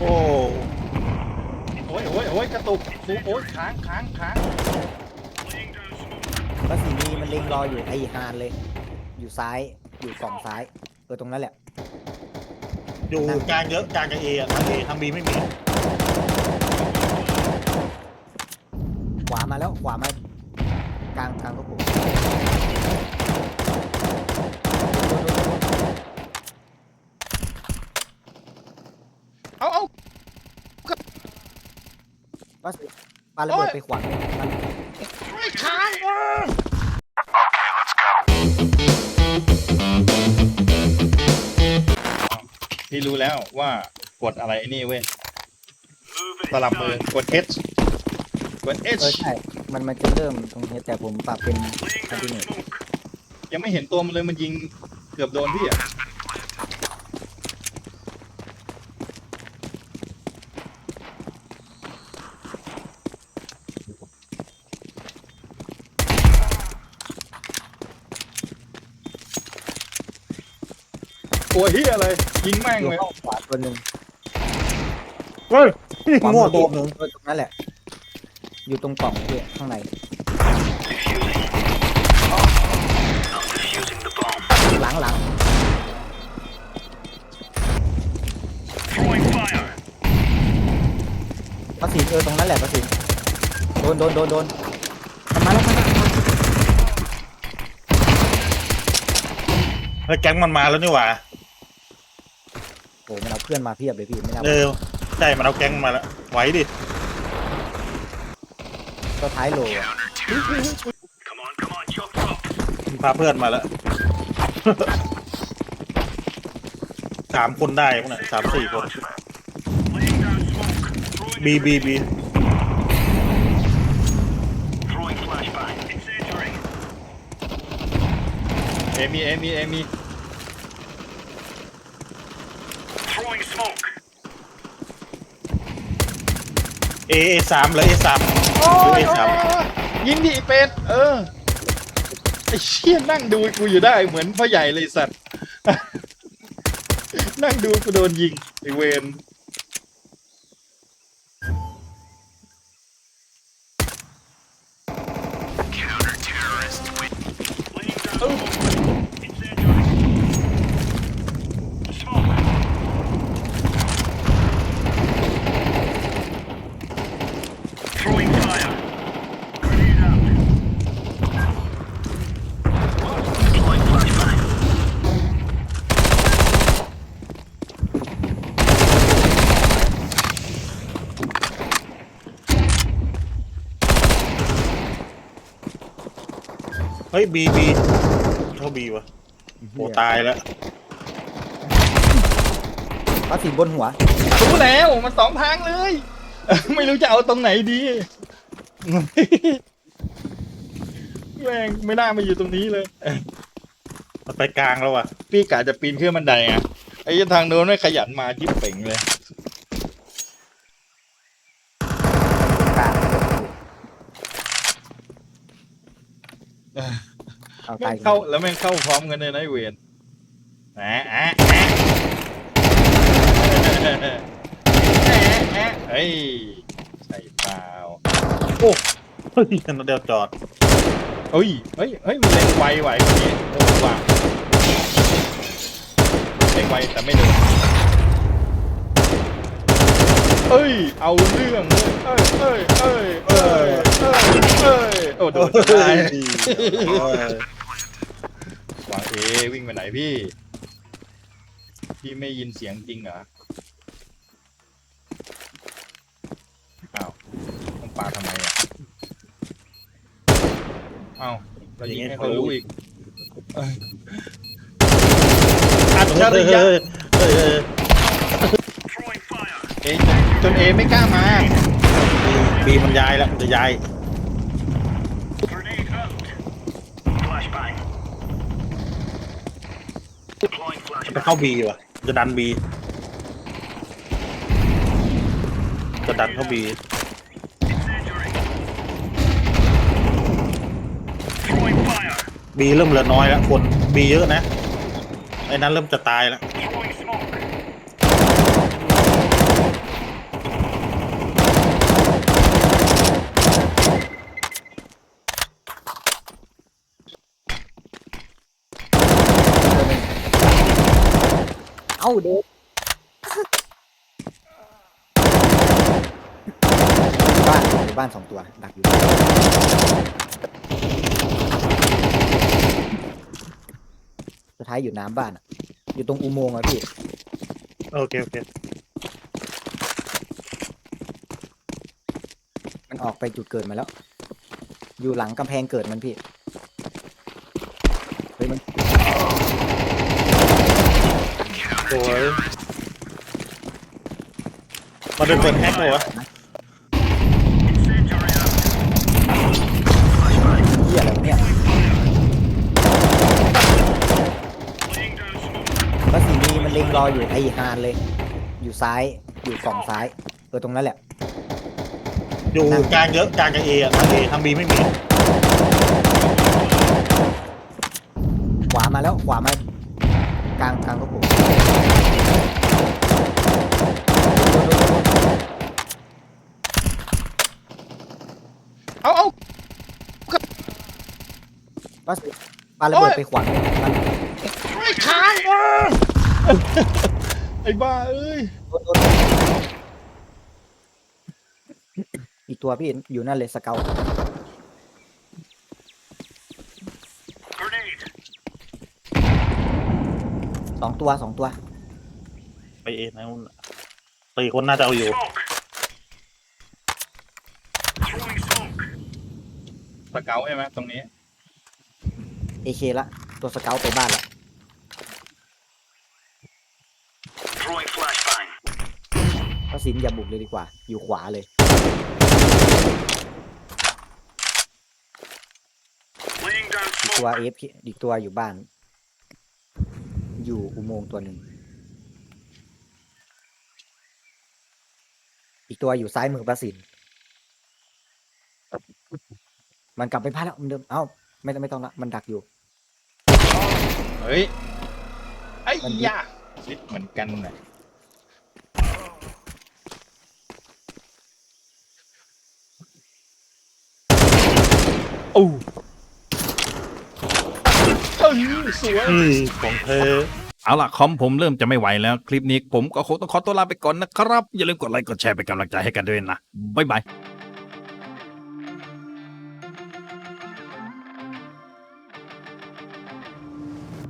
โอ้โอ้ยโอ้ยโอ้ยกระตุกโอ้ยโอ้ยค้างค้างค้างก็สีนีมันเล็งรออยู่ไอฮานเลย อยู่ซ้ายอยู่กล่องซ้ายเออตรงนั้นแหละอยู่กลางเยอะกลางกับเออะทางเอทางบีไม่มีขวามาแล้วขวามากลางกลางก็ผม เอาเอา ว่าปาระเบิดไปขวางมันไม่ค้างอะพี่รู้แล้วว่ากดอะไรนี่เว้ยสลับมือกด H กดเออ H ใช่ มันมันจะเริ่มตรงนี้แต่ผมปรับเป็นคอนติเนียยังไม่เห็นตัวมันเลยมันยิงเกือบโดนพี่อะ ตัวเฮียอะไรยิงแม่งอยู่เลยห้องขวาตัวหนึ่งเฮ้ยขวาโง่มือตัวหนึ่งเออตรงนั้นแหละ อยู่ตรงกล่องที่ข้างในหลังหลังประสิทธิ์เออตรงนั้นแหละประสิทธิ์โดนโดนโดนโดนมันมาแล้วมันมาแล้วแล้วแก๊งมันมาแล้วนี่หว่าโอ้มันเอาเพื่อนมาเพียบเลยพี่ไม่น่าเออใช่มันเอาแก๊งมาแล้วไหวดิก็ท้ายโหลอะพาเพื่อนมาแล้ว สามคนได้พวกน่ะสามสี่คนบีบีบีเอมีเอมีเอมี เอเอสามเลยเอสามโอ้เอยสามยิงดิไอ้เป็ดเออไอ้เชี่ยนั่งดูกูอยู่ได้เหมือนพ่อใหญ่เลยไอ้สัตว์ นั่งดูกูโดนยิงไอ้เวน เฮ้ยบีบีเขาบีวะโอ้ตายแล้วประสิทธิ์บนหัว รู้แล้วมันสองทางเลย ไม่รู้จะเอาตรงไหนดี แม่งไม่น่ามาอยู่ตรงนี้เลยมันไปกลางแล้วว่ะ พี่กะจะปีนขึ้นบันไดอะไอ้ทางโน้นไม่ขยันมาจิ๊บเป่งเลย กลาง เอาแม่ตายงเข้าแล้วแม่งเข้าพร้อมกันเลยนะไอ้เวนแอะแอะแอะแอะแอะเฮ้ยใช่เปล่าเฮ้ยนั่นเดียวจอดเฮ้ยเฮ้ยเฮ้ยมันเล็งไวไหวคนนี้โอ้ว่ะเล็งไวแต่ไม่โดนเอ้ยเอาเรื่องเลยเอ้ยเอ้ยเอ้ยเอ้ยเอ้ยเอ้ยโอ้โดนตายโอ้ย วางเอวิ่งไปไหนพี่ พี่ไม่ยินเสียงจริงเหรออ้าวต้องปาทำไมอะอ้าวเรายิงให้เขารู้อีกเอ้ยอัจฉริยะเฮ้ยเฮ้ยเฮ้ยเอจนเอไม่กล้ามา บีมันย้ายแล้วมันจะย้าย จะไปเข้าบีว่ะ จะดันบีจะดันเข้าบีบีเริ่มเหลือน้อยแล้วคนบีเยอะนะไอ้นั้นเริ่มจะตายแล้ว เอ้าเด็กบ้านอยู่บ้านสองตัว ดักอยู่สุดท้ายอยู่น้ำบ้านอะอยู่ตรงอุโมงค์อะพี่ โอเคโอเคมันออกไปจุดเกิดมาแล้ว อยู่หลังกำแพงเกิดมันพี่ เฮ้ยมัน สวย มาเดินเปิดแฮกเลยวะเหี้ยอะไรวะเนี่ยก็สีนีมันเล็งรออยู่ไอ้ฮานเลย อยู่ซ้ายอยู่กล่องซ้ายเออตรงนั้นแหละ อยู่กลางเยอะกลางกับเออะทางเอทางบีไม่มีขวามาแล้วขวามา กลางกลางก็ผม เอาเอาก็สิปาระเบิดไปขวางมันไม่ค้างอะไอ้บ้าเอ้ยโดนโดนอีกตัวพี่อยู่นั่นเลยสเกลสองตัวสองตัว ไปเอนะนู่นน่ะตีคนน่าจะเอาอยู่ สเกลใช่ไหมตรงนี้เอเคละ ตัวสเกลไปบ้านละก็สินอย่าบุกเลยดีกว่า อยู่ขวาเลยอีกตัวเอฟอีกตัวอยู่บ้าน อยู่อุโมงค์ตัวหนึ่ง อีกตัวอยู่ซ้ายมือประสิน มันกลับไปพลาดแล้วมันเดิมเอ้าไม่ต้องไม่ต้องละมันดักอยู่ เฮ้ยไอ้มันดิยาซิดเหมือนกันน่ะโอ้เอ้ยสวยอืมของเธอ เอาล่ะคอมผมเริ่มจะไม่ไหวแล้ว คลิปนี้ผมก็คงต้องขอตัวลาไปก่อนนะครับ อย่าลืมกดไลค์กดแชร์เป็นกำลังใจให้กันด้วยนะ บ๊ายบาย